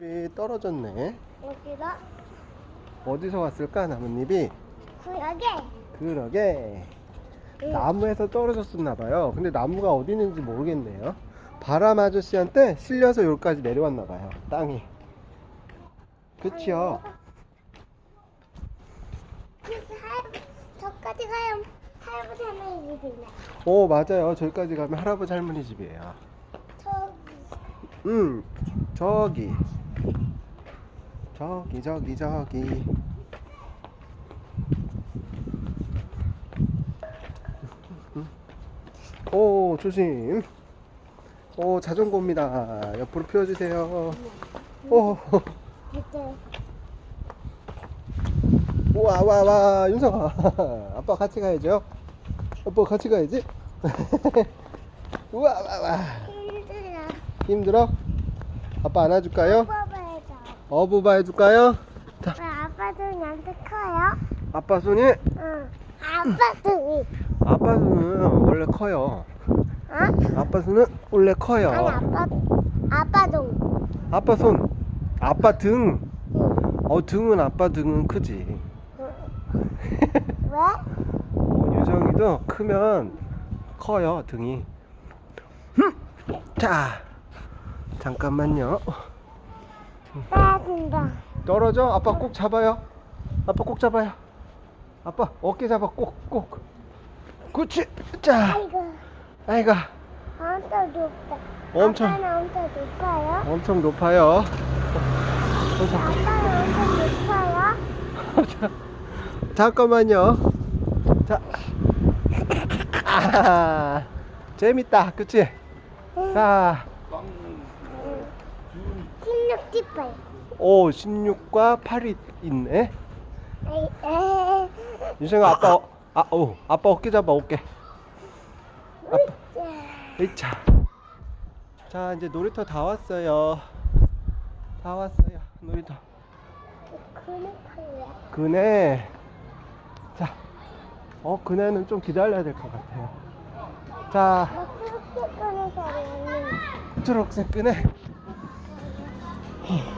잎이 떨어졌네. 여기다 어디서 왔을까 나뭇잎이? 구역에 그러게 응. 나무에서 떨어졌었나 봐요. 근데 나무가 어디 있는지 모르겠네요. 바람 아저씨한테 실려서 여기까지 내려왔나 봐요. 땅이. 그치요? 저까지 가면 할아버지 할머니 집이네. 오 맞아요. 저기까지 가면 할아버지 할머니 집이에요. 저 음 저기 저기 저기 저기. 오 조심. 오 자전거입니다. 옆으로 펴주세요. 오 이제 우와 와와 윤성아. 아빠 같이 가야죠? 아빠 같이 가야지? 우와 와와. 힘들어. 힘들어? 아빠 안아줄까요? 어부바 해줄까요? 자왜 아빠도 나한테 커요? 아빠 손이 응. 아빠도 아빠 손은 원래 커요 어? 아빠 손은 원래 아니 커요 아빠 아빠도 아빠 손 아빠 등 응. 어 등은 아빠 등은 크지 왜? 어, 유정이도 크면 커요 등이 흠! 자 잠깐만요 빼야 된다. 떨어져 아빠 꼭 잡아요 아빠 꼭 잡아요 아빠 어깨 잡아 꼭 꼭 그렇지 자 아이고 아이가 엄청 높다. 엄청. 아빠는 엄청 높아요? 엄청 높아요 엄청 아빠는 엄청 높아요? 자, 잠깐만요. 자, 아, 재밌다, 그치? 자, 16, 18. 오, 16과 8이 있네. 에이. 유생아, 아빠, 어- 아, 오, 아빠 어깨 잡아, 어깨. 아빠, 이차. 자, 이제 놀이터 다 왔어요. 다 왔어요, 놀이터. 그네. 그네. 자, 어, 그네는 좀 기다려야 될 것 같아요. 자, 나 초록색 나. 초록색 끄네. Oh.